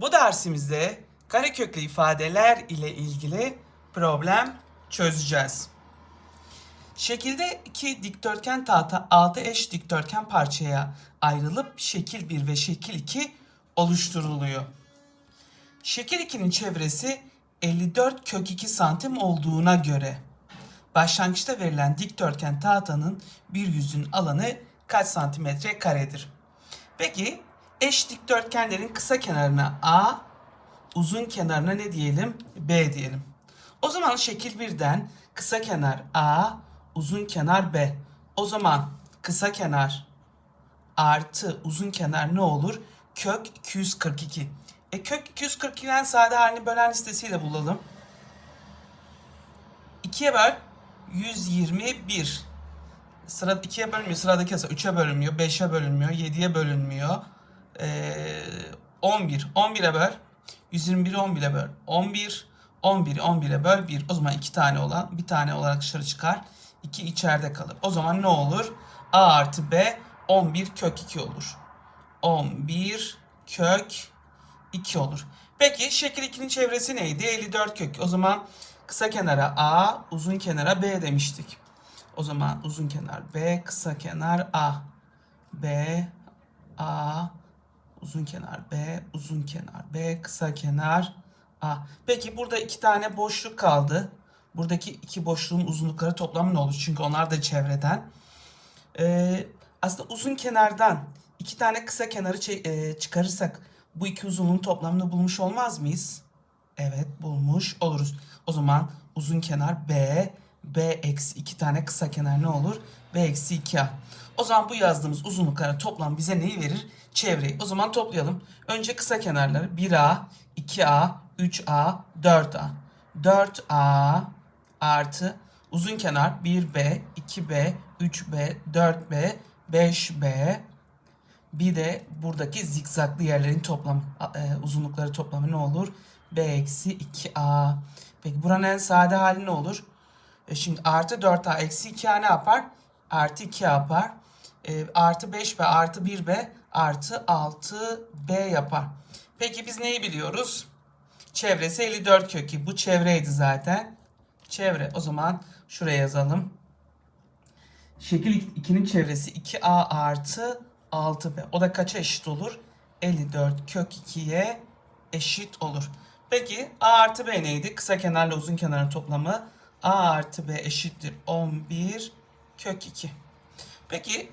Bu dersimizde kareköklü ifadeler ile ilgili problem çözeceğiz. Şekilde iki dikdörtgen tahta altı eş dikdörtgen parçaya ayrılıp şekil 1 ve şekil 2 oluşturuluyor. Şekil 2'nin çevresi 54 kök 2 santim olduğuna göre başlangıçta verilen dikdörtgen tahtanın bir yüzün alanı kaç santimetre karedir? Peki eş dikdörtgenlerin kısa kenarına A, uzun kenarına ne diyelim? B diyelim. O zaman şekil 1'den kısa kenar A, uzun kenar B. O zaman kısa kenar artı uzun kenar ne olur? Kök 242. E kök 242'den sade halini bölen listesiyle bulalım. 2'ye böl 121. Sıra 2'ye bölünmüyor. Sıradaki ise 3'e bölünmüyor. 5'e bölünmüyor. 7'ye bölünmüyor. Ee, 11. 11'e böl. 121'i 11'e böl. 11. 11'i 11'e böl 1. O zaman 2 tane olan bir tane olarak dışarı çıkar. 2 içeride kalır. O zaman ne olur? A artı B 11 kök 2 olur. 11 kök 2 olur. Peki şekil 2'nin çevresi neydi? 54 kök. O zaman kısa kenara A, uzun kenara B demiştik. O zaman uzun kenar B, kısa kenar A. B, A, uzun kenar B, uzun kenar B, kısa kenar A. Peki burada iki tane boşluk kaldı. Buradaki iki boşluğun uzunlukları toplamı ne olur? Çünkü onlar da çevreden. Ee, aslında uzun kenardan iki tane kısa kenarı e, çıkarırsak bu iki uzunluğun toplamını bulmuş olmaz mıyız? Evet bulmuş oluruz. O zaman uzun kenar B, B eksi iki tane kısa kenar ne olur? B eksi 2A. O zaman bu yazdığımız uzunlukların toplam bize neyi verir? Çevreyi. O zaman toplayalım. Önce kısa kenarları 1A, 2A, 3A, 4A. 4A artı uzun kenar 1B, 2B, 3B, 4B, 5B. Bir de buradaki zikzaklı yerlerin toplam e, uzunlukları toplamı ne olur? B eksi 2A. Peki buranın en sade hali ne olur? E şimdi artı 4A eksi 2A ne yapar? Artı 2 yapar. E, artı 5B artı 1B artı 6B yapar. Peki biz neyi biliyoruz? Çevresi 54 kökü. Bu çevreydi zaten. Çevre. O zaman şuraya yazalım. Şekil 2'nin çevresi 2A artı 6B. O da kaça eşit olur? 54 kök 2'ye eşit olur. Peki A artı B neydi? Kısa kenarla uzun kenarın toplamı. A artı B eşittir 11 kök 2. Peki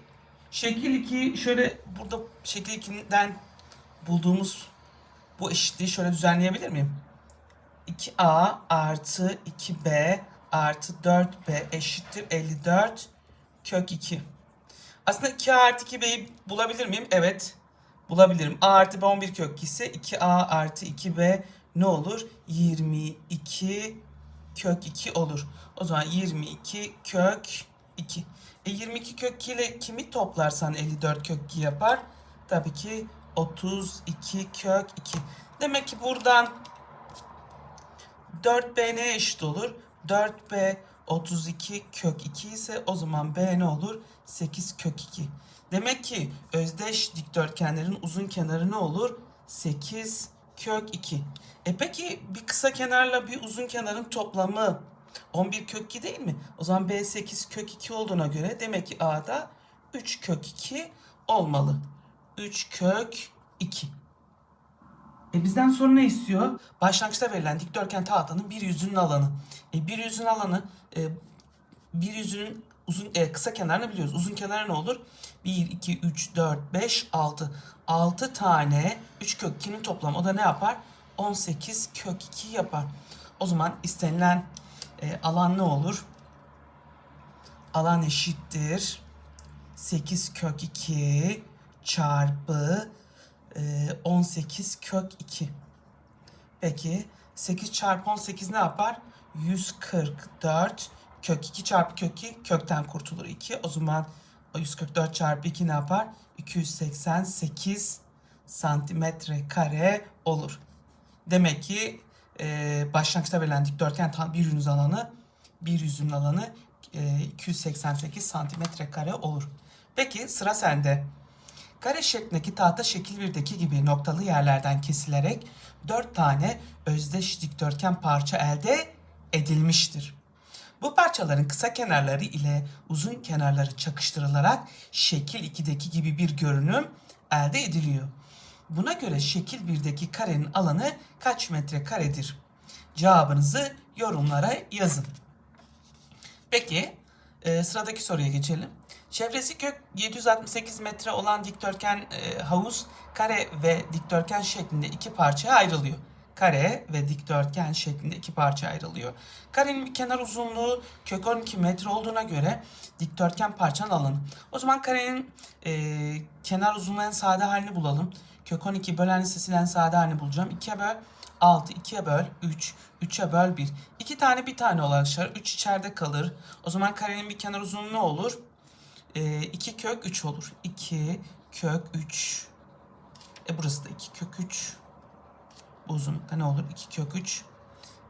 şekil 2 şöyle burada şekil 2'den bulduğumuz bu eşitliği şöyle düzenleyebilir miyim? 2A artı 2B artı 4B eşittir 54 kök 2. Aslında 2A artı 2B'yi bulabilir miyim? Evet. Bulabilirim. A artı B 11 kök 2 ise 2A artı 2B ne olur? 22 kök 2 olur. O zaman 22 kök 2. E 22 kök 2 ile kimi toplarsan 54 kök 2 yapar? Tabii ki 32 kök 2. Demek ki buradan 4B neye eşit olur? 4B 32 kök 2 ise o zaman B ne olur? 8 kök 2. Demek ki özdeş dikdörtgenlerin uzun kenarı ne olur? 8 kök 2. E peki bir kısa kenarla bir uzun kenarın toplamı 11 kök 2 değil mi? O zaman B 8 kök 2 olduğuna göre demek ki A'da 3 kök 2 olmalı. 3 kök 2. E bizden sonra ne istiyor? Başlangıçta verilen dikdörtgen tahtanın bir yüzünün alanı. E bir yüzün alanı e, bir yüzünün uzun e, kısa kenarını biliyoruz. Uzun kenarı ne olur? 1, 2, 3, 4, 5, 6. 6 tane 3 kök 2'nin toplamı. O da ne yapar? 18 kök 2 yapar. O zaman istenilen e, alan ne olur? Alan eşittir. 8 kök 2 çarpı e, 18 kök 2. Peki 8 çarpı 18 ne yapar? 144 kök 2 çarpı kök 2 kökten kurtulur 2. O zaman 144 çarpı 2 ne yapar? 288 santimetre kare olur. Demek ki e, başlangıçta verilen dikdörtgen tam bir yüzün alanı bir yüzün alanı e, 288 santimetre kare olur. Peki sıra sende. Kare şeklindeki tahta şekil 1'deki gibi noktalı yerlerden kesilerek 4 tane özdeş dikdörtgen parça elde edilmiştir. Bu parçaların kısa kenarları ile uzun kenarları çakıştırılarak şekil 2'deki gibi bir görünüm elde ediliyor. Buna göre şekil 1'deki karenin alanı kaç metre karedir? Cevabınızı yorumlara yazın. Peki e, sıradaki soruya geçelim. Çevresi kök 768 metre olan dikdörtgen e, havuz kare ve dikdörtgen şeklinde iki parçaya ayrılıyor. Kare ve dikdörtgen şeklinde iki parçaya ayrılıyor. Karenin bir kenar uzunluğu kök 12 metre olduğuna göre dikdörtgen parçanın alanı. O zaman karenin e, kenar uzunluğu en sade halini bulalım. Kök 12 bölen listesinden sade halini bulacağım. 2'ye böl 6, 2'ye böl 3, 3'e böl 1. 2 tane bir tane ulaşır. 3 içeride kalır. O zaman karenin bir kenar uzunluğu ne olur? 2 kök 3 olur. 2 kök 3. E burası da 2 kök 3. Bu uzunlukta ne olur? 2 kök 3.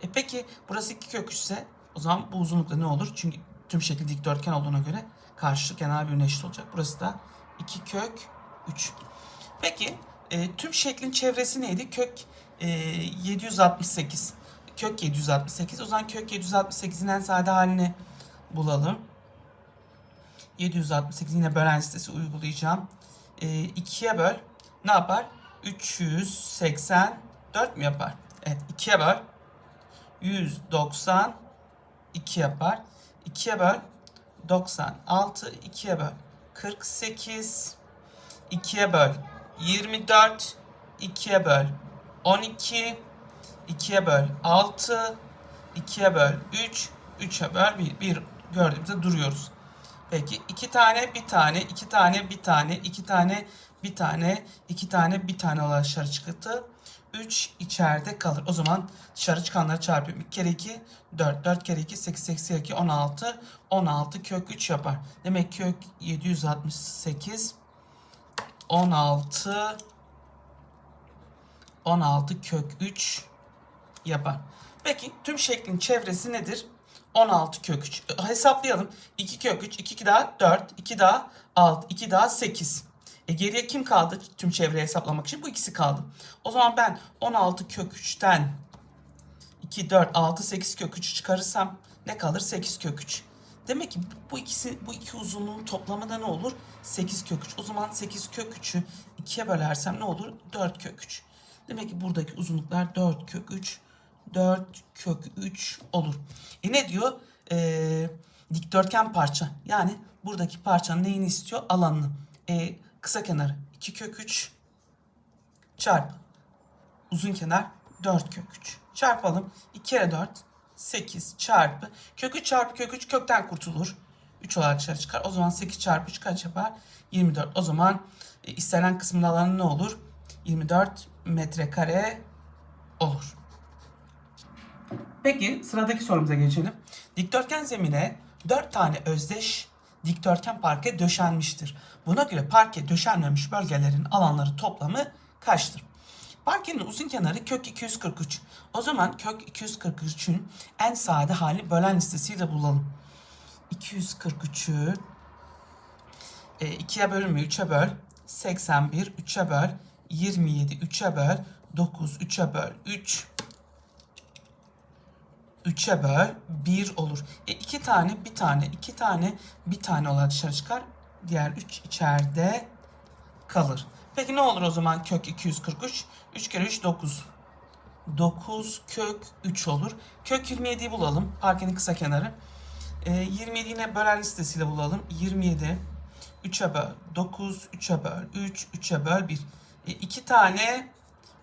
E peki burası 2 kök 3 ise o zaman bu uzunlukta ne olur? Çünkü tüm şekil dikdörtgen olduğuna göre karşı kenar birbirine eşit olacak. Burası da 2 kök 3. Peki e, tüm şeklin çevresi neydi? Kök e, 768. Kök 768. O zaman kök 768'in en sade halini bulalım. 768 yine bölen listesi uygulayacağım. E, 2'ye böl. Ne yapar? 384 mi yapar? Evet 2'ye böl. 192 yapar. 2'ye böl. 96. 2'ye böl. 48. 2'ye böl. 24. 2'ye böl. 12. 2'ye böl. 6. 2'ye böl. 3. 3'e böl 1. 1 gördüğümüzde duruyoruz. Peki iki tane bir tane, iki tane bir tane, iki tane bir tane, iki tane bir tane olarak dışarı çıktı. 3 içeride kalır. O zaman dışarı çıkanları çarpıyorum. 2 kere 2 4. 4 kere 2 8 8 2 16. 16 kök 3 yapar. Demek kök 768 16 16 kök 3 yapar. Peki tüm şeklin çevresi nedir? 16 kök 3. Hesaplayalım. 2 kök 3, 2 daha 4, 2 daha 6, 2 daha 8. E geriye kim kaldı tüm çevreyi hesaplamak için? Bu ikisi kaldı. O zaman ben 16 kök 3'ten 2, 4, 6, 8 kök 3'ü çıkarırsam ne kalır? 8 kök 3. Demek ki bu ikisi bu iki uzunluğun toplamı da ne olur? 8 kök 3. O zaman 8 kök 3'ü 2'ye bölersem ne olur? 4 kök 3. Demek ki buradaki uzunluklar 4 kök 3, 4 kök 3 olur. E ne diyor? Ee, dikdörtgen parça. Yani buradaki parçanın neyini istiyor? Alanını. E, kısa kenarı 2 kök 3 çarpı uzun kenar 4 kök 3. Çarpalım. 2 kere 4 8 çarpı kök 3 çarpı kök 3 kökten kurtulur. 3 olarak dışarı çıkar. O zaman 8 çarpı 3 kaç yapar? 24. O zaman e, istenen kısmın alanı ne olur? 24 metrekare olur. Peki sıradaki sorumuza geçelim. Dikdörtgen zemine 4 tane özdeş dikdörtgen parke döşenmiştir. Buna göre parke döşenmemiş bölgelerin alanları toplamı kaçtır? Parkenin uzun kenarı kök 243. O zaman kök 243'ün en sade hali bölen listesiyle bulalım. 243'ü e, 2'ye bölünmüyor 3'e böl. 81 3'e böl. 27 3'e böl. 9 3'e böl. 3 3'e böl 1 olur. E 2 tane bir tane 2 tane bir tane olarak dışarı çıkar. Diğer 3 içeride kalır. Peki ne olur o zaman kök 243? 3 kere 3 9. 9 kök 3 olur. Kök 27'yi bulalım. Parkenin kısa kenarı. E, 27 yine bölen listesiyle bulalım. 27 3'e böl 9 3'e böl 3 3'e böl 1. E, 2 tane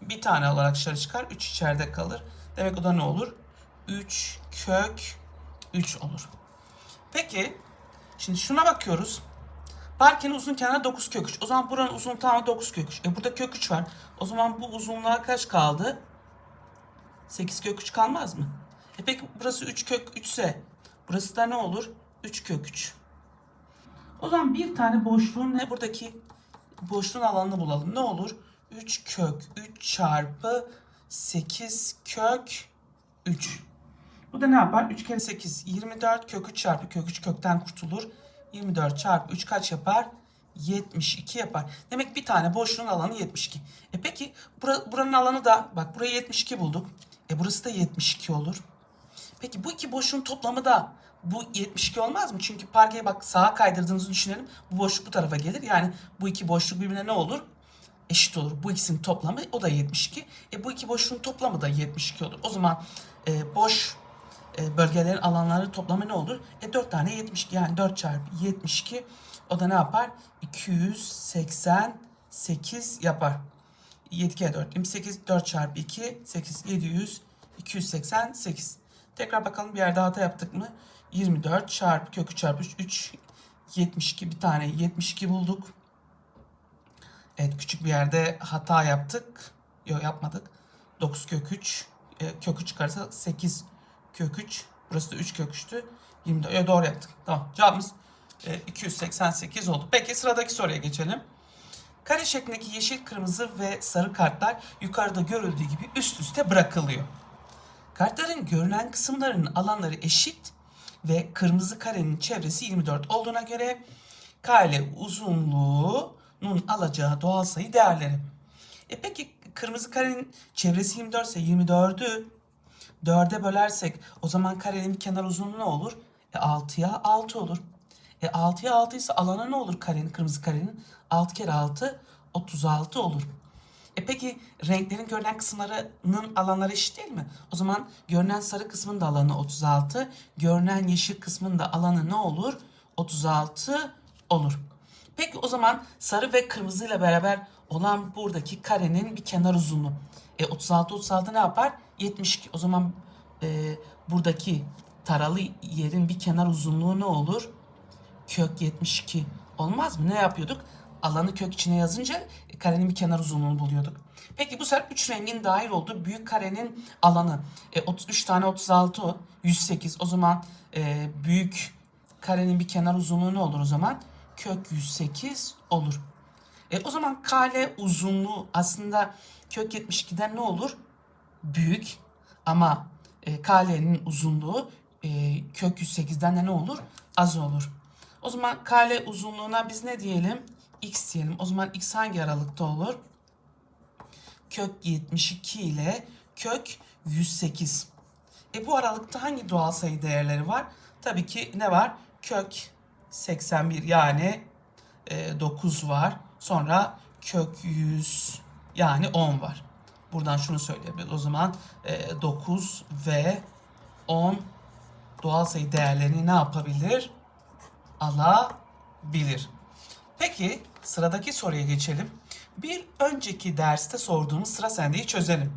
bir tane olarak dışarı çıkar. 3 içeride kalır. Demek o da ne olur? 3 kök 3 olur. Peki şimdi şuna bakıyoruz. Parkenin uzun kenarı 9 kök 3. O zaman buranın uzun tamamı 9 kök 3. E burada kök 3 var. O zaman bu uzunluğa kaç kaldı? 8 kök 3 kalmaz mı? E peki burası 3 kök 3 ise burası da ne olur? 3 kök 3. O zaman bir tane boşluğun ne? Buradaki boşluğun alanını bulalım. Ne olur? 3 kök 3 çarpı 8 kök 3. Bu da ne yapar? 3 kere 8 24 kök 3 çarpı kök 3 kökten kurtulur. 24 çarpı 3 kaç yapar? 72 yapar. Demek bir tane boşluğun alanı 72. E peki bura, buranın alanı da bak burayı 72 bulduk. E burası da 72 olur. Peki bu iki boşluğun toplamı da bu 72 olmaz mı? Çünkü parkeyi bak sağa kaydırdığınızı düşünelim. Bu boşluk bu tarafa gelir. Yani bu iki boşluk birbirine ne olur? Eşit olur. Bu ikisinin toplamı o da 72. E bu iki boşluğun toplamı da 72 olur. O zaman e, boş e, bölgelerin alanları toplamı ne olur? E 4 tane 72 yani 4 çarpı 72 o da ne yapar? 288 yapar. 7 kere 4 28 4 çarpı 2 8 700 288. Tekrar bakalım bir yerde hata yaptık mı? 24 çarpı kökü çarpı 3 3 72 bir tane 72 bulduk. Evet küçük bir yerde hata yaptık. Yok yapmadık. 9 kök 3 e, kök 3 çıkarsa 8 kök 3. Burası da 3 kök 3'tü. 24. Evet, doğru yaptık. Tamam. Cevabımız e, 288 oldu. Peki sıradaki soruya geçelim. Kare şeklindeki yeşil, kırmızı ve sarı kartlar yukarıda görüldüğü gibi üst üste bırakılıyor. Kartların görünen kısımlarının alanları eşit ve kırmızı karenin çevresi 24 olduğuna göre kare uzunluğunun alacağı doğal sayı değerleri. E peki kırmızı karenin çevresi 24 ise 24'ü 4'e bölersek o zaman karenin kenar uzunluğu ne olur? E 6'ya 6 olur. E 6'ya 6 ise alanı ne olur karenin, kırmızı karenin? 6 kere 6 36 olur. E peki renklerin görünen kısımlarının alanları eşit değil mi? O zaman görünen sarı kısmın da alanı 36, görünen yeşil kısmın da alanı ne olur? 36 olur. Peki o zaman sarı ve kırmızı ile beraber olan buradaki karenin bir kenar uzunluğu. E 36 36 ne yapar? 72. O zaman e, buradaki taralı yerin bir kenar uzunluğu ne olur? Kök 72 olmaz mı? Ne yapıyorduk? Alanı kök içine yazınca e, karenin bir kenar uzunluğunu buluyorduk. Peki bu sefer 3 rengin dahil olduğu büyük karenin alanı. E, 33 tane 36 o. 108. O zaman e, büyük karenin bir kenar uzunluğu ne olur o zaman? Kök 108 olur. E, o zaman kare uzunluğu aslında kök 72'den ne olur? Büyük ama e, kalenin uzunluğu e, kök 108'den de ne olur? Az olur. O zaman kale uzunluğuna biz ne diyelim? X diyelim. O zaman X hangi aralıkta olur? Kök 72 ile kök 108. E bu aralıkta hangi doğal sayı değerleri var? Tabii ki ne var? Kök 81 yani e, 9 var. Sonra kök 100 yani 10 var. Buradan şunu söyleyebiliriz. O zaman e, 9 ve 10 doğal sayı değerlerini ne yapabilir? Alabilir. Peki sıradaki soruya geçelim. Bir önceki derste sorduğumuz sıra sendeyi çözelim.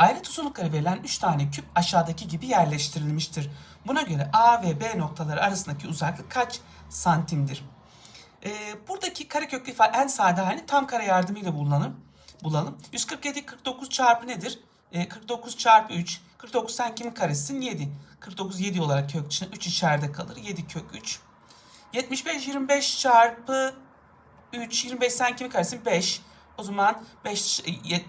Ayrıt uzunlukları verilen 3 tane küp aşağıdaki gibi yerleştirilmiştir. Buna göre A ve B noktaları arasındaki uzaklık kaç santimdir? Ee, buradaki kareköklü ifade en sade halini tam kare yardımıyla bulalım. bulalım. 147 49 çarpı nedir? Ee, 49 çarpı 3. 49 sen kimin karesisin? 7. 49 7 olarak kök içinde 3 içeride kalır. 7 kök 3. 75 25 çarpı 3 25 sen kimin karesisin? 5. O zaman 5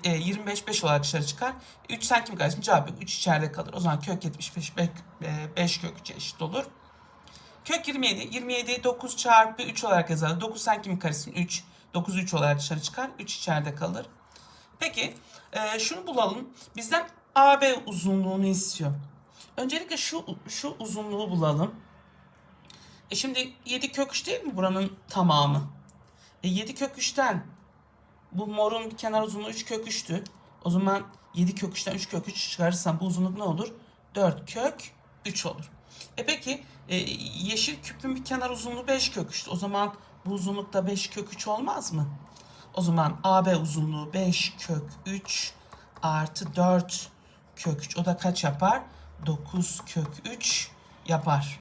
e, 25 5 olarak dışarı çıkar. 3 sen kimin karesisin? Cevap yok. 3 içeride kalır. O zaman kök 75 5, 5 kök 3'e eşit olur. Kök 27. 27 9 çarpı 3 olarak yazılır. 9 sen kimin karesisin? 3. 9 3 olarak dışarı çıkar. 3 içeride kalır. Peki e, şunu bulalım. Bizden AB uzunluğunu istiyor. Öncelikle şu şu uzunluğu bulalım. E şimdi 7 kök 3 değil mi buranın tamamı? E 7 kök 3'ten bu morun kenar uzunluğu 3 kök 3'tü. O zaman 7 kök 3'ten 3 kök 3 çıkarırsam bu uzunluk ne olur? 4 kök 3 olur. E peki e, yeşil küpün bir kenar uzunluğu 5 kök 3'tü. O zaman bu uzunluk da 5 kök 3 olmaz mı? O zaman AB uzunluğu 5 kök 3 artı 4 kök 3. O da kaç yapar? 9 kök 3 yapar.